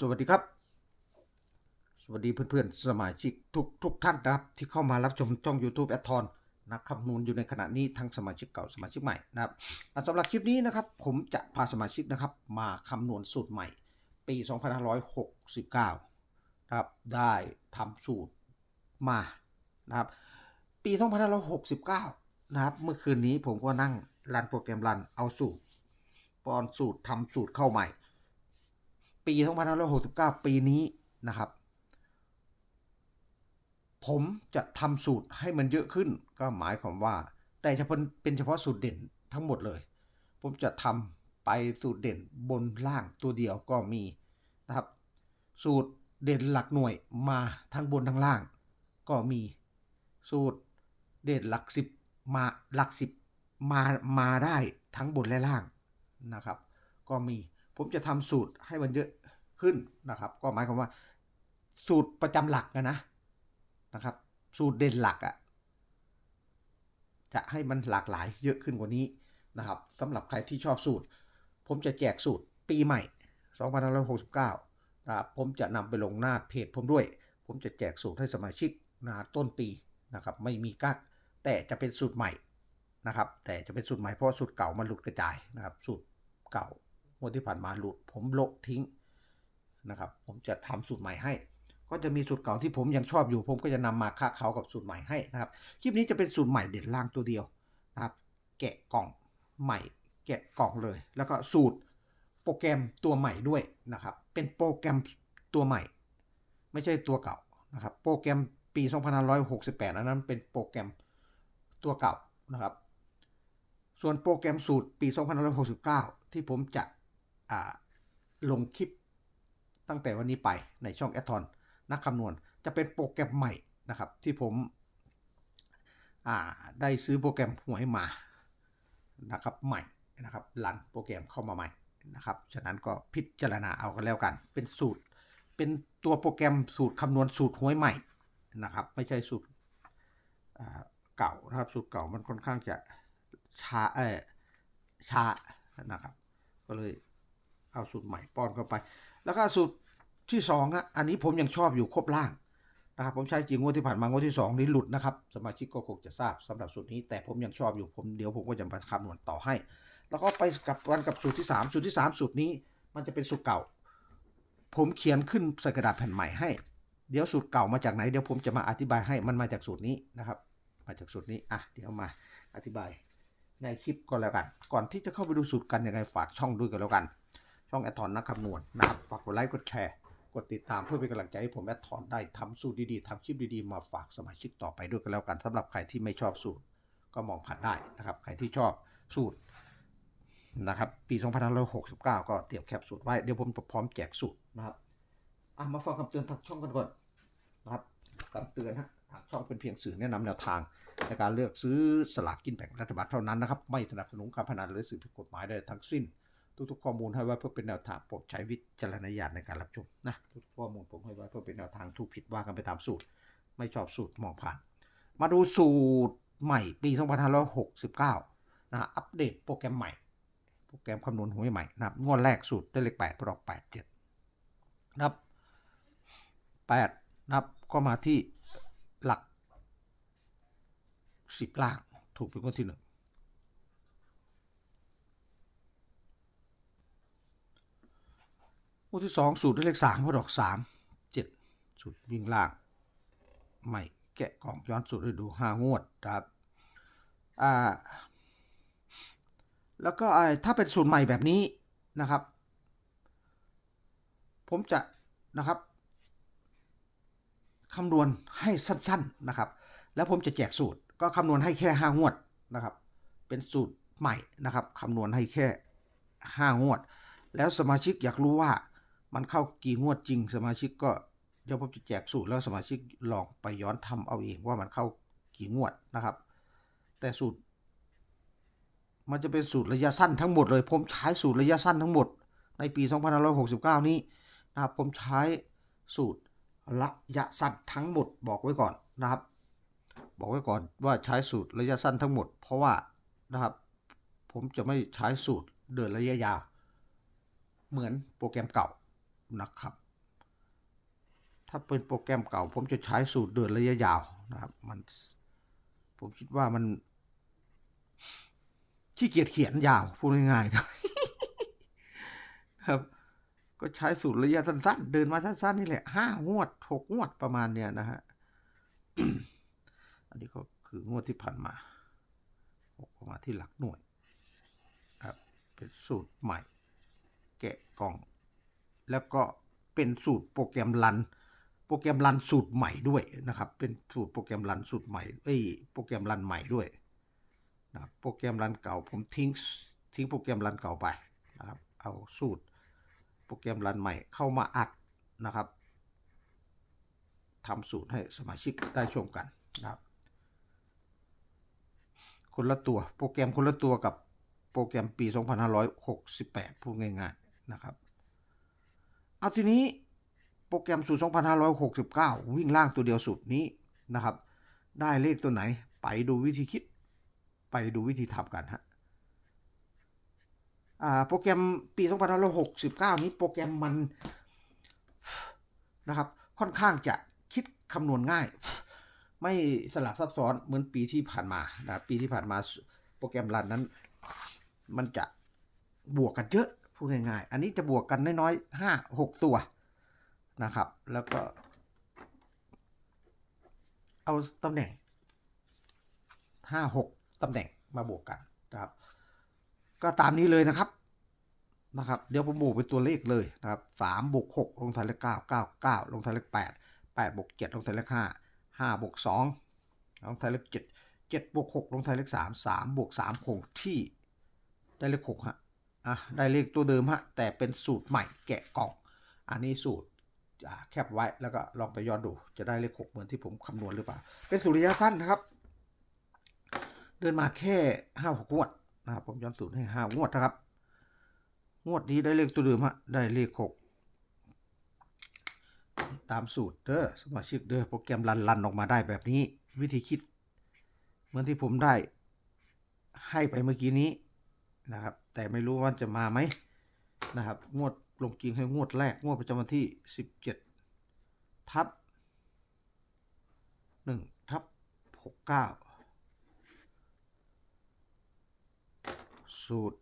สวัสดีครับ สวัสดีเพื่อนๆ สมาชิกทุกทุกท่านนะครับ ที่เข้ามารับชมช่อง YouTube แอดทอนนักคำนวณอยู่ในขณะนี้ทั้งสมาชิกเก่าสมาชิกใหม่นะครับสำหรับคลิปนี้นะครับ ผมจะพาสมาชิกนะครับ มาคำนวณสูตรใหม่ ปี 2569นะครับได้ทำสูตรมานะครับปี 2569นะครับเมื่อคืนนี้ผมก็นั่งรันโปรแกรมรันเอาสูตรปอนสูตรทำสูตรเข้าใหม่ ปี 2569 ปีนี้นะครับ ผมจะทำสูตรให้มันเยอะขึ้น ก็หมายความว่า แต่เฉพาะเป็นเฉพาะสูตรเด่นทั้งหมดเลย ผมจะทำไปสูตรเด่นบนล่างตัวเดียวก็มีนะครับ สูตรเด่นหลักหน่วยมาทั้งบนทั้งล่าง ก็มีสูตรเด่นหลักสิบมาหลักสิบมามาได้ทั้งบนและล่างนะครับ ก็มี ผมจะทำสูตรให้มันเยอะขึ้นนะครับ ก็หมายความว่า สูตรประจำหลักนะนะนะครับ สูตรเด่นหลักอะ่ะจะให้มันหลากหลายเยอะขึ้นกว่านี้นะครับสำหรับใครที่ชอบสูตร ผมจะแจกสูตรปีใหม่ 2569นะครับผมจะนำไปลงหน้าเพจผมด้วย ผมจะแจกสูตรให้สมาชิกนะต้นปีนะครับ ไม่มีกักแต่จะเป็นสูตรใหม่นะครับ แต่จะเป็นสูตรใหม่เพราะสูตรเก่ามันหลุดกระจายนะครับ สูตรเก่า งวดที่ผ่านมาหลุด ผมโลบทิ้งนะครับ ผมจะทำสูตรใหม่ให้ ก็จะมีสูตรเก่าที่ผมยังชอบอยู่ ผมก็จะนำมาค่าเขากับสูตรใหม่ให้นะครับ คลิปนี้จะเป็นสูตรใหม่เด็ดล่างตัวเดียวนะครับ แกะกล่องใหม่ แกะกล่องเลย แล้วก็สูตรโปรแกรมตัวใหม่ด้วยนะครับ เป็นโปรแกรมตัวใหม่ ไม่ใช่ตัวเก่านะครับ โปรแกรมปี 2568 อันนั้นเป็นโปรแกรมตัวเก่านะครับ ส่วนโปรแกรมสูตรปี 2569 ที่ผมจะ ลงคลิปตั้งแต่วันนี้ไปในช่องแอทอนนักคำนวณจะเป็นโปรแกรมใหม่นะครับ ที่ผมได้ซื้อโปรแกรมหวยมานะครับใหม่นะครับรันโปรแกรมเข้ามาใหม่นะครับ ฉะนั้นก็พิจารณาเอากันแล้วกัน เป็นสูตร เป็นตัวโปรแกรมสูตรคำนวณสูตรหวยใหม่นะครับ ไม่ใช่สูตรเก่านะครับ สูตรเก่ามันค่อนข้างจะช้าเออช้านะครับ ก็เลย เอาสูตรใหม่ป้อนเข้าไป แล้วก็สูตรที่สองอะอันนี้ผมยังชอบอยู่ครบล่างนะครับผมใช้จริงงวดที่ผ่านมางวดที่สองนี้หลุดนะครับ สมาชิกก็คงจะทราบสำหรับสูตรนี้ แต่ผมยังชอบอยู่ผมเดี๋ยวผมก็จะมาคำนวณต่อให้ แล้วก็ไปกับกันกับสูตรที่สามสูตรที่สามสูตรนี้ มันจะเป็นสูตรเก่า ผมเขียนขึ้นใส่กระดาษแผ่นใหม่ให้ เดี๋ยวสูตรเก่ามาจากไหนเดี๋ยวผมจะมาอธิบายให้มันมาจากสูตรนี้นะครับ มาจากสูตรนี้อะเดี๋ยวมาอธิบายในคลิปก็แล้วกัน ก่อนที่จะเข้าไปดูสูตรกันยังไงฝากช่องด้วยกันแล้วกัน ช่องแอดทอนนักคำนวณนะครับฝากกดไลค์กดแชร์ กดติดตามเพื่อเป็นกำลังใจให้ผมแอดทอนได้ทำสูตรดีๆทำคลิปดีๆ มาฝากสมาชิกต่อไปด้วยกันแล้วกันสำหรับใครที่ไม่ชอบสูตร ก็มองผ่านได้นะครับใครที่ชอบสูตรนะครับปี2569 ก็เตรียมแคปสูตรไว้เดี๋ยวผมพร้อมแจกสูตรนะครับอะมาฟังคำเตือนทางช่องกันก่อนนะครับคำเตือนฮะทางช่องเป็นเพียงสื่อแนะนำแนวทางในการเลือกซื้อสลากกินแบ่งรัฐบาลเท่านั้นนะครับ ไม่สนับสนุนการพนันหรือสื่อผิดกฎหมายใดทั้งสิ้น ทุกๆข้อมูลให้ไว้เพื่อเป็นแนวทางโปรดใช้วิจารณญาณในการรับชมนะทุกข้อมูลผมให้ไว้เพื่อเป็นแนวทางถูกผิดว่ากันไปตามสูตร ไม่ชอบสูตรมองผ่าน มาดูสูตรใหม่ปี 2569 นะฮะอัปเดตโปรแกรมใหม่ โปรแกรมคำนวณหวยใหม่นะครับงวดแรกสูตรได้เลข8พอดอก8 7นับ8นับก็มาที่หลัก 10ล่างถูกเป็นงวดที่หนึ่ง งวดที่สองสูตรได้เลขสามพอดอกสามเจ็ดสูตรวิ่งล่าง ไม่แกะกล่องย้อนสูตรให้ดูห้างวดนะครับอ่าแล้วก็ไอ้ถ้าเป็นสูตรใหม่แบบนี้นะครับ ผมจะนะครับคำนวณให้สั้นๆนะครับ แล้วผมจะแจกสูตร ก็คำนวณให้แค่ห้างวดนะครับ เป็นสูตรใหม่นะครับคำนวณให้แค่ห้างวด แล้วสมาชิกอยากรู้ว่า มันเข้ากี่งวดจริงสมาชิกก็เดี๋ยวผมจะแจกสูตรแล้วสมาชิกลองไปย้อนทำเอาเองว่ามันเข้ากี่งวดนะครับ แต่สูตร มันจะเป็นสูตรระยะสั้นทั้งหมดเลย ผมใช้สูตรระยะสั้นทั้งหมด ในปี 2569 นี้นะครับผมใช้สูตรระยะสั้นทั้งหมดบอกไว้ก่อนนะครับ บอกไว้ก่อนว่าใช้สูตรระยะสั้นทั้งหมด เพราะว่านะครับ ผมจะไม่ใช้สูตรเดินระยะยาวเหมือนโปรแกรมเก่า นะครับ ถ้าเป็นโปรแกรมเก่า ผมจะใช้สูตรเดินระยะยาวนะครับ มันผมคิดว่ามันขี้เกียจเขียนยาวพูดง่ายๆนะครับ ก็ใช้สูตรระยะสั้นๆ เดินมาสั้นๆนี่แหละห้างวดหกงวดประมาณเนี้ยนะฮะอันนี้ก็คืองวดที่ผ่านมาหกออกมาที่หลักหน่วยครับเป็นสูตรใหม่ แกะกล่อง แล้วก็เป็นสูตรโปรแกรมรัน โปรแกรมรันสูตรใหม่ด้วยนะครับ เป็นสูตรโปรแกรมรันสูตรใหม่เอ้ยโปรแกรมรันใหม่ด้วยนะครับโปรแกรมรันเก่าผมทิ้งทิ้งโปรแกรมรันเก่าไปนะครับ เอาสูตรโปรแกรมรันใหม่เข้ามาอัดนะครับทำสูตรให้สมาชิกได้ชมกันนะครับ คนละตัวโปรแกรมคนละตัวกับโปรแกรมปี 2568 พูดง่ายๆนะครับ เอาทีนี้โปรแกรมสูตร 2569 วิ่งล่างตัวเดียวสูตรนี้นะครับ ได้เลขตัวไหน ไปดูวิธีคิด ไปดูวิธีทำกันฮะโปรแกรมปี 2569 นี้โปรแกรมมันนะครับค่อนข้างจะคิดคำนวณง่าย ไม่สลับซับซ้อนเหมือนปีที่ผ่านมานะปีที่ผ่านมาโปรแกรมรันนั้น มันจะบวกกันเยอะ พูดง่ายๆ อันนี้จะบวกกันน้อยๆห้าหกตัวนะครับ แล้วก็ เอาตำแหน่งห้าหกตำแหน่งมาบวกกันนะครับ ก็ตามนี้เลยนะครับนะครับ เดี๋ยวผมบวกเป็นตัวเลขเลยนะครับสามบวกหกลงท้ายเลขเก้าเก้าเก้าลงท้ายเลขแปดแปดบวกเจ็ดลงท้ายเลขห้าห้าบวกสองลงท้ายเลขเจ็ดเจ็ดบวกหกลงท้ายเลขสามสามบวกสามคงที่ได้เลขหกฮะ อะได้เลขตัวเดิมฮะแต่เป็นสูตรใหม่แกะกล่อง อันนี้สูตรแคปไว้แล้วก็ลองไปย้อนดู จะได้เลขหกเหมือนที่ผมคำนวณหรือเปล่า เป็นสูตรระยะสั้นนะครับ เดินมาแค่ห้าหกงวดนะครับผมย้อนสูตรให้ห้างวดนะครับ งวดนี้ได้เลขตัวเดิมฮะได้เลขหกตามสูตรเด้อสมาชิกเด้อโปรแกรมรันรันออกมาได้แบบนี้ วิธีคิด เหมือนที่ผมได้ให้ไปเมื่อกี้นี้นะครับ แต่ไม่รู้ว่าจะมาไหมนะครับ งวดลงจริงให้งวดแรก งวดประจำวันที่ 17 ทับ 1 ทับ 69 สูตร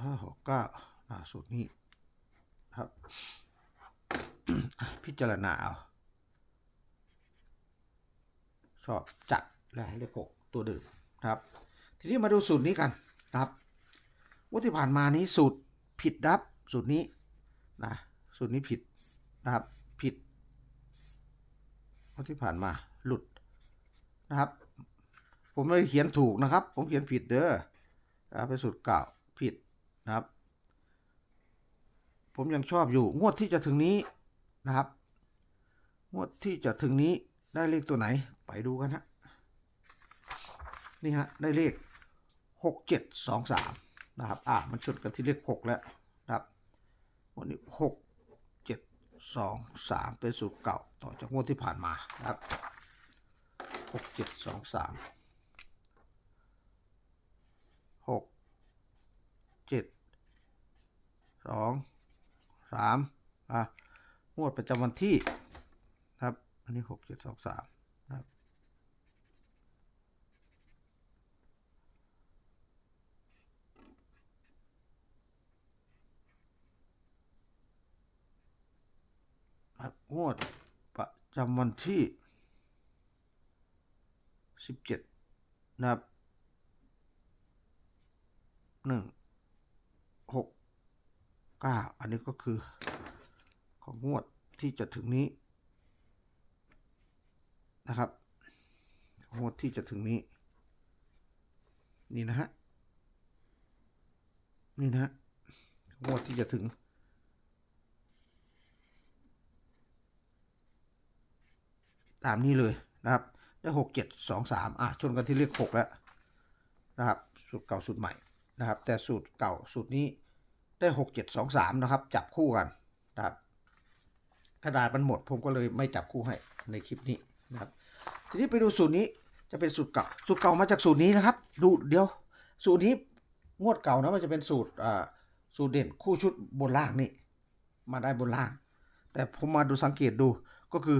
ห้าหกเก้าอ่าสูตรนี้ครับ พิจารณาเอาชอบจัดและเลขหกตัวเดิมครับ ทีนี้มาดูสูตรนี้กันนะครับว่าที่ผ่านมานี้สูตรผิดนะครับสูตรนี้นะสูตรนี้ผิดนะครับผิดว่าที่ผ่านมาหลุดนะครับ ผมไม่เขียนถูกนะครับ ผมเขียนผิดเด้อนะเป็นสูตรเก่าผิดนะครับ ผมยังชอบอยู่งวดที่จะถึงนี้ นะครับ งวดที่จะถึงนี้ได้เลขตัวไหนไปดูกันฮะนี่ฮะได้เลขหกเจ็ดสองสามนะครับ อะมันชนกันที่เลขหกแล้วนะครับวันนี้หกเจ็ดสองสามเป็นสูตรเก่าต่อจากงวดที่ผ่านมานะครับหกเจ็ดสองสามหกเจ็ดสองสามอะ วดประจำวันที่ครับ อันนี้หกเจ็ดสองสามนะครับงวดประจำวันที่ 17 นะครับหนึ่งหกเก้าอันนี้ก็คือของงวด ที่จะถึงนี้นะครับงวดที่จะถึงนี้ นี่นะฮะนี่นะฮะงวดที่จะถึง ตามนี้เลยนะครับได้หกเจ็ดสองสามอะชนกันที่เลขหกแล้วนะครับ สูตรเก่าสูตรใหม่นะครับ แต่สูตรเก่าสูตรนี้ได้หกเจ็ดสองสามนะครับ จับคู่กันนะครับ กระดาษมันหมด ผมก็เลยไม่จับคู่ให้ในคลิปนี้นะครับ ทีนี้ไปดูสูตรนี้จะเป็นสูตรเก่า สูตรเก่ามาจากสูตรนี้นะครับ ดูเดี๋ยว สูตรนี้งวดเก่านะมันจะเป็นสูตรอ่าสูตรเด่นคู่ชุดบนล่างนี่มาได้บนล่าง แต่ผมมาดูสังเกตดูก็คือ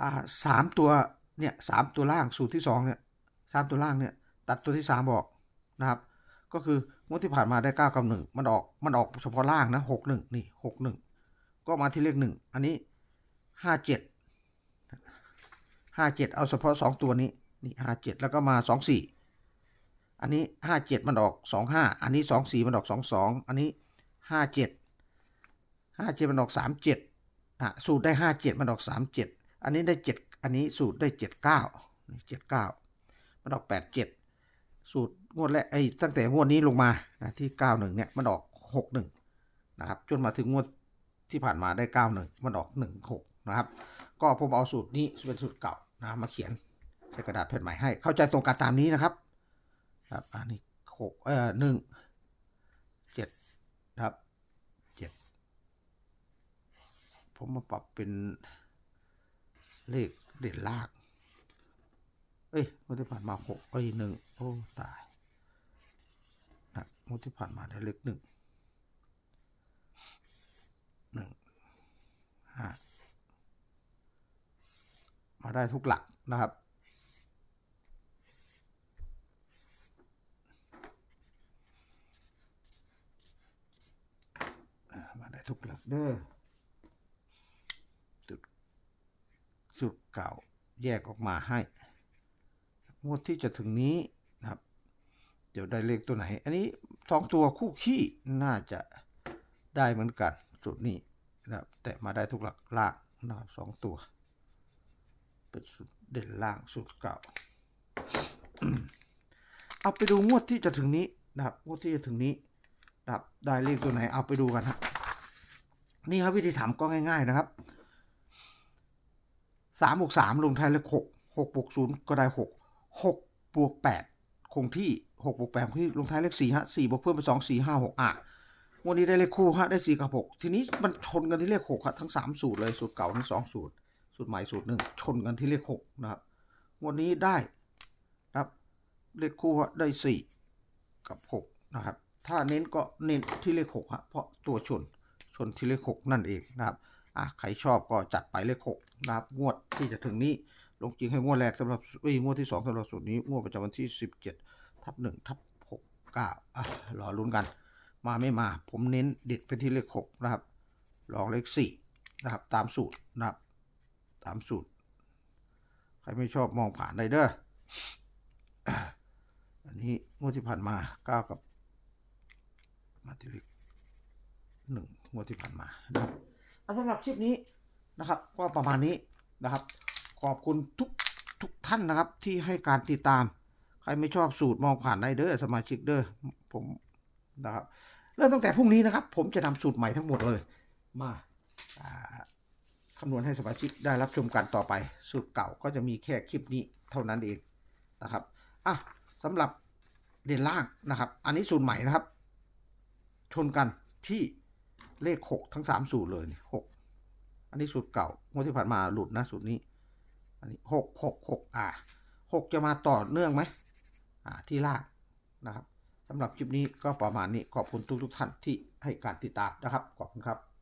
อ่าสามตัวเนี่ยสามตัวล่างสูตรที่สองเนี่ยสามตัวล่างเนี่ยตัดตัวที่สามออกนะครับ ก็คืองวดที่ผ่านมาได้เก้ากับหนึ่งมันออกมันออกเฉพาะล่างนะหกหนึ่งนี่หกหนึ่ง ก็มาที่เลขหนึ่งอันนี้ห้าเจ็ดห้าเจ็ดเอาเฉพาะสองตัวนี้นี่ห้าเจ็ดแล้วก็มาสองสี่อันนี้ห้าเจ็ดมันออกสองห้าอันนี้สองสี่มันออกสองสองอันนี้ห้าเจ็ดห้าเจ็ดมันออกสามเจ็ดอะสูตรได้ห้าเจ็ดมันออกสามเจ็ดอันนี้ได้เจ็ดอันนี้สูตรได้เจ็ดเก้าเจ็ดเก้ามันออกแปดเจ็ดสูตรงวดแรกไอ้ตั้งแต่งวดนี้ลงมานะที่91เนี่ยมันออก61นะครับจนมาถึงงวด ที่ผ่านมาได้ 91 มันออก 16 นะครับ ก็ผมเอาสูตรนี้เป็นสูตรเก่านะมาเขียนใช้กระดาษแผ่นใหม่ให้ เข้าใจตรงกันตามนี้นะครับ ครับ อันนี้หกเอ่อหนึ่งเจ็ดครับเจ็ดผมมาปรับเป็นเลขเด่นลาก เอ้ยงวดที่ผ่านมาหกเอ้ยหนึ่งโอ้ ตายนะงวดที่ผ่านมาได้เลขหนึ่ง หนึ่งห้ามาได้ทุกหลักนะครับ มาได้ทุกหลักเด้อสุดสุดเก่าแยกออกมาให้งวดที่จะถึงนี้นะครับ เดี๋ยวได้เลขตัวไหน อันนี้สองตัวคู่ขี้น่าจะ ได้เหมือนกันสูตรนี้นะครับแต่มาได้ทุกหลักล่างนะครับสองตัว เป็นสูตรเด่นล่างสูตรเก่า เอาไปดูงวดที่จะถึงนี้นะครับงวดที่จะถึงนี้นะครับได้เลขตัวไหนเอาไปดูกันฮะนี่ครับวิธีถามก็ง่าย ๆนะครับสามบวกสามลงท้ายเลขหกหกบวกศูนย์ก็ได้หกหกบวกแปดคงที่หกบวกแปดคงที่ลงท้ายเลขสี่ฮะสี่บวกเพิ่มเป็นสองสี่ห้าหกอะ งวันนี้ได้เลขคู่ฮะได้สี่กับหกทีนี้มันชนกันที่เลขหกฮะทั้งสามสูตรเลยสูตรเก่าทั้งสองสูตร สูตรใหม่สูตรหนึ่งชนกันที่เลขหกนะครับงวันนี้ได้นะครับเลขคู่ฮะได้สี่กับหกนะครับ ถ้าเน้นก็เน้นที่เลขหกฮะเพราะตัวชนชนที่เลขหกนั่นเองนะครับอะใครชอบก็จัดไปเลขหกนะครับงวดที่จะถึงนี้ลงจริงให้งวดแรกสำหรับเอ้ยงวดที่สองสำหรับสูตรนี้งวดประจำวันที่สิบเจ็ดทับหนึ่งทับหกเก้าอะรอลุ้นกัน มาไม่มาผมเน้นเด็ดไปที่เลขหกนะครับ ลองเลขสี่นะครับ ตามสูตรนะครับ ตามสูตร ใครไม่ชอบมองผ่านได้เด้ออันนี้งวดที่ผ่านมาเก้ากับ มาที่เลขหนึ่งงวดที่ผ่านมานะครับสำหรับคลิปนี้นะครับ ก็ประมาณนี้นะครับ ขอบคุณทุกทุกท่านนะครับที่ให้การติดตาม ใครไม่ชอบสูตรมองผ่านได้เด้อสมาชิกเด้อผม นะครับเริ่มตั้งแต่พรุ่งนี้นะครับ ผมจะนำสูตรใหม่ทั้งหมดเลยมาอ่าคำนวณให้สมาชิกได้รับชมกันต่อไป สูตรเก่าก็จะมีแค่คลิปนี้เท่านั้นเองนะครับอะสำหรับเด่นล่างนะครับ อันนี้สูตรใหม่นะครับ ชนกันที่เลขหกทั้งสามสูตรเลยหกอันนี้สูตรเก่างวดที่ผ่านมาหลุดนะสูตรนี้ อันนี้หกหกหกอ่าหกจะมาต่อเนื่องไหมอ่าที่ล่างนะครับ สำหรับคลิปนี้ก็ประมาณนี้ขอบคุณทุกทุกท่านที่ให้การติดตามนะครับ ขอบคุณครับ